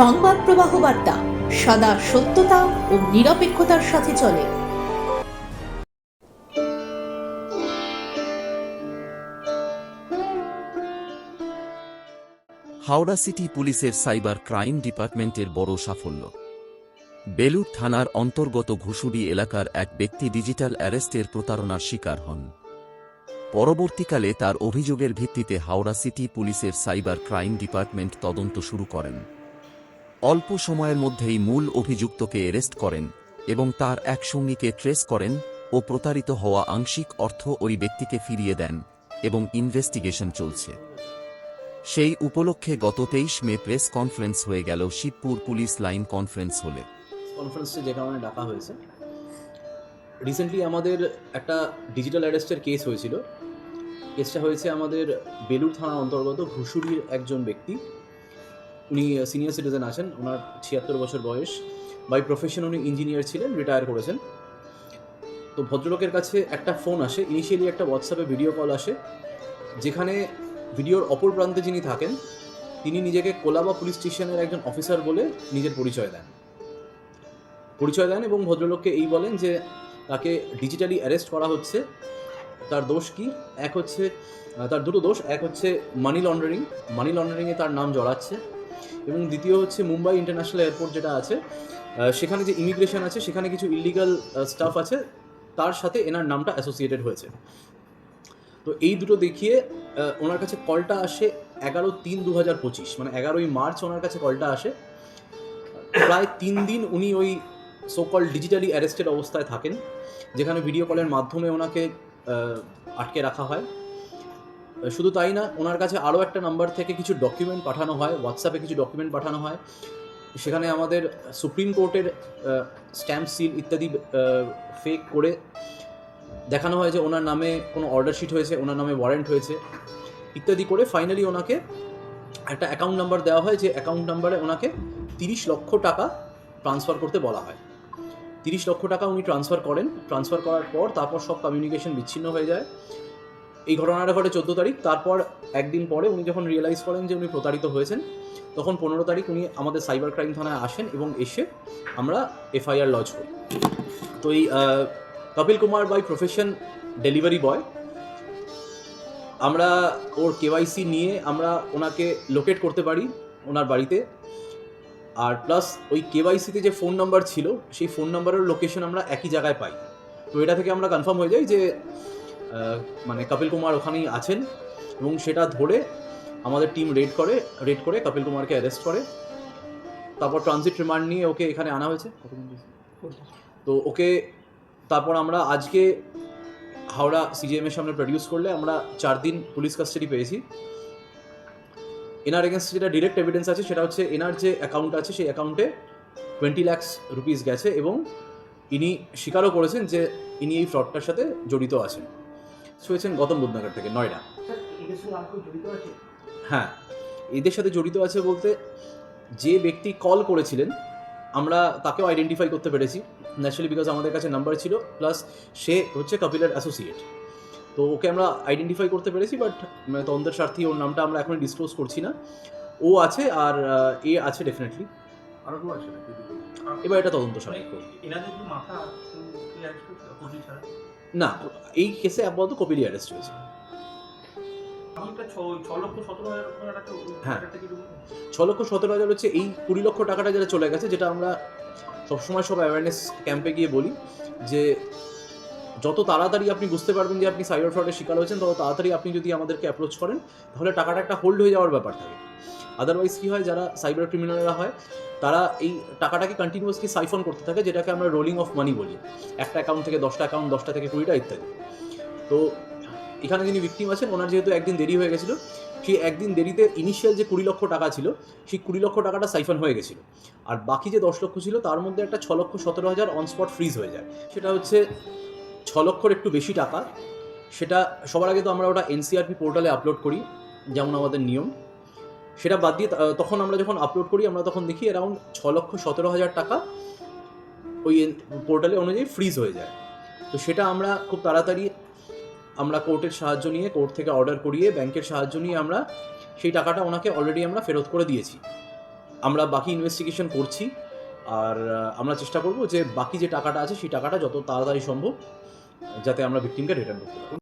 সংবাদ প্রবাহ বার্তা, সদা সত্যতা ও নিরপেক্ষতার সাথে চলে। হাওড়া সিটি পুলিশের সাইবার ক্রাইম ডিপার্টমেন্টের বড় সাফল্য। বেলুর থানার অন্তর্গত ঘুষুরি এলাকার এক ব্যক্তি ডিজিটাল অ্যারেস্টের প্রতারণার শিকার হন। পরবর্তীকালে তার অভিযোগের ভিত্তিতে হাওড়া সিটি পুলিশের সাইবার ক্রাইম ডিপার্টমেন্ট তদন্ত শুরু করেন। অল্প সময়ের মধ্যেই মূল অভিযুক্তকে অ্যারেস্ট করেন এবং তার এক সঙ্গীকে ট্রেস করেন ও প্রতারিত হওয়া আংশিক অর্থ ওই ব্যক্তিকে ফিরিয়ে দেন এবং ইনভেস্টিগেশন চলছে। সেই উপলক্ষে গত তেইশ মে প্রেস কনফারেন্স হয়ে গেল শিবপুর পুলিশ লাইন কনফারেন্স হলে। কনফারেন্সে যে কারণে ডাকা হয়েছে। রিসেন্টলি আমাদের একটা ডিজিটাল অ্যারেস্টের কেস হয়েছিল। কেসটা হয়েছে আমাদের বেলুর থানার অন্তর্গত ঘুষুরির একজন ব্যক্তি। উনি সিনিয়র সিটিজেন আছেন, ওনার ছিয়াত্তর বছর বয়স। বাই প্রফেশন উনি ইঞ্জিনিয়ার ছিলেন রিটায়ার করেছেন। তো ভদ্রলোকের কাছে একটা ফোন আসে ইনিশিয়ালি একটা হোয়াটসঅ্যাপে ভিডিও কল আসে, যেখানে ভিডিওর অপর প্রান্তে যিনি থাকেন, তিনি নিজেকে কোলাবা পুলিশ স্টেশনের একজন অফিসার বলে নিজের পরিচয় দেন। পরিচয় দেন এবং ভদ্রলোককে এই বলেন যে, তাকে ডিজিটালি অ্যারেস্ট করা হচ্ছে। তার দোষ কি? এক হচ্ছে তার দুটো দোষ। এক হচ্ছে মানি লন্ডারিং মানি লন্ডারিংয়ে তার নাম জড়াচ্ছে। এবং দ্বিতীয় হচ্ছে মুম্বাই ইন্টারন্যাশনাল এয়ারপোর্ট যেটা আছে সেখানে যে ইমিগ্রেশন আছে, সেখানে কিছু ইলিগাল স্টাফ আছে, তার সাথে এনার নামটা অ্যাসোসিয়েটেড হয়েছে। তো এই দুটো দেখিয়ে ওনার কাছে কলটা আসে এগারো তিন দু হাজার পঁচিশ মানে এগারোই মার্চ ওনার কাছে কলটা আসে। প্রায় তিন দিন উনি ওই সোকল ডিজিটালি অ্যারেস্টেড অবস্থায় থাকেন, যেখানে ভিডিও কলের মাধ্যমে ওনাকে আটকে রাখা হয়। শুধু তাই না, ওনার কাছে আরও একটা নাম্বার থেকে কিছু ডকুমেন্ট পাঠানো হয় হোয়াটসঅ্যাপে কিছু ডকুমেন্ট পাঠানো হয়। সেখানে আমাদের সুপ্রিম কোর্টের স্ট্যাম্প সিল ইত্যাদি ফেক করে দেখানো হয় যে ওনার নামে কোনো অর্ডার শিট হয়েছে, ওনার নামে ওয়ারেন্ট হয়েছে, ইত্যাদি করে ফাইনালি ওনাকে একটা অ্যাকাউন্ট নাম্বার দেওয়া হয়, যে অ্যাকাউন্ট নাম্বারে ওনাকে তিরিশ লক্ষ টাকা ট্রান্সফার করতে বলা হয়। তিরিশ লক্ষ টাকা উনি ট্রান্সফার করেন। ট্রান্সফার করার পর তারপর সব কমিউনিকেশন বিচ্ছিন্ন হয়ে যায়। এই ঘটনাটা ঘটে চোদ্দ তারিখ। তারপর একদিন পরে উনি যখন রিয়েলাইজ করেন যে উনি প্রতারিত হয়েছেন, তখন পনেরো তারিখ উনি আমাদের সাইবার ক্রাইম থানায় আসেন এবং এসে আমরা এফআইআর লজ করি। তো এই Kapil Kumar by profession delivery boy আমরা ওর কেওয়াইসি নিয়ে আমরা ওনাকে লোকেট করতে পারি ওনার বাড়িতে। আর প্লাস ওই কেওয়াইসিতে যে ফোন নাম্বার ছিল, সেই ফোন নাম্বারের লোকেশন আমরা একই জায়গায় পাই। তো এটা থেকে আমরা কনফার্ম হয়ে যাই যে মানে কপিল কুমার ওখানেই আছেন এবং সেটা ধরে আমাদের টিম রেড করে রেড করে কপিল কুমারকে অ্যারেস্ট করে। তারপর ট্রানজিট রিমান্ড নিয়ে ওকে এখানে আনা হয়েছে। তো ওকে তারপর আমরা আজকে হাওড়া সিজিএম এর সামনে প্রডিউস করলে আমরা চার দিন পুলিশ কাস্টাডি পেয়েছি। এনার এগেনস্ট যেটা ডিরেক্ট এভিডেন্স আছে সেটা হচ্ছে এনার যে অ্যাকাউন্ট আছে সেই অ্যাকাউন্টে টোয়েন্টি ল্যাক্স রুপিস গেছে এবং ইনি স্বীকারও করেছেন যে ইনি এই ফ্রডটার সাথে জড়িত আছেন। হয়েছেন গৌতম বুদ্ধনগর থেকে নয়ডা। হ্যাঁ এদের সাথে জড়িত আছে বলতে যে ব্যক্তি কল করেছিলেন আমরা তাকেও আইডেন্টিফাই করতে পেরেছি ন্যাচারালি বিকজ আমাদের কাছে নাম্বার ছিল প্লাস সে হচ্ছে কপিলের অ্যাসোসিয়েট তো ওকে আমরা আইডেন্টিফাই করতে পেরেছি বাট মানে তদন্তের স্বার্থে ওর নামটা আমরা এখন ডিসক্লোজ করছি না। ও আছে আর এ আছে ডেফিনেটলি এবার এটা তদন্ত সাপেক্ষ। না এই কেসে আপাতত কপিলি অ্যারেস্ট হয়েছে। হ্যাঁ। ছ লক্ষ সতেরো হাজার হচ্ছে এই কুড়ি লক্ষ টাকাটা যেটা চলে গেছে যেটা আমরা সবসময় সব অ্যাওয়ারনেস ক্যাম্পে গিয়ে বলি যে যত তাড়াতাড়ি আপনি বুঝতে পারবেন যে আপনি সাইবার ফ্রডের শিকার হয়েছেন তত তাড়াতাড়ি আপনি যদি আমাদেরকে অ্যাপ্রোচ করেন তাহলে টাকাটা একটা হোল্ড হয়ে যাওয়ার ব্যাপার থাকে। আদারওয়াইজ কী হয় যারা সাইবার ক্রিমিনালরা হয় তারা এই টাকাটাকে কন্টিনিউয়াসলি সাইফন করতে থাকে, যেটাকে আমরা রোলিং অফ মানি বলি। একটা অ্যাকাউন্ট থেকে দশটা অ্যাকাউন্ট দশটা থেকে কুড়িটা ইত্যাদি। তো এখানে যিনি ভিক্টিম আছেন, ওনার যেহেতু একদিন দেরি হয়ে গেছিল, সেই একদিন দেরিতে ইনিশিয়াল যে কুড়ি লক্ষ টাকা ছিল, সেই কুড়ি লক্ষ টাকাটা সাইফন হয়ে গেছিল। আর বাকি যে দশ লক্ষ ছিল, তার মধ্যে একটা ছ লক্ষ সতেরো হাজার অন স্পট ফ্রিজ হয়ে যায়। সেটা হচ্ছে ছ লক্ষর একটু বেশি টাকা। সেটা সবার আগে তো আমরা ওটা এনসিআরপি পোর্টালে আপলোড করি, যেমন আমাদের নিয়ম। সেটা বাদ দিয়ে তখন আমরা যখন আপলোড করি, আমরা তখন দেখি অ্যারাউন্ড ছ লক্ষ সতেরো হাজার টাকা ওই পোর্টালে অনুযায়ী ফ্রিজ হয়ে যায়। তো সেটা আমরা খুব তাড়াতাড়ি আমরা কোর্টের সাহায্য নিয়ে কোর্ট থেকে অর্ডার করিয়ে ব্যাংকের সাহায্য নিয়ে আমরা সেই টাকাটা ওনাকে অলরেডি আমরা ফেরত করে দিয়েছি। আমরা বাকি ইনভেস্টিগেশন করছি আর আমরা চেষ্টা করব যে বাকি যে টাকাটা আছে, সেই টাকাটা যত তাড়াতাড়ি সম্ভব যাতে আমরা ভিকটিমকে রিটার্ন করতে পারি।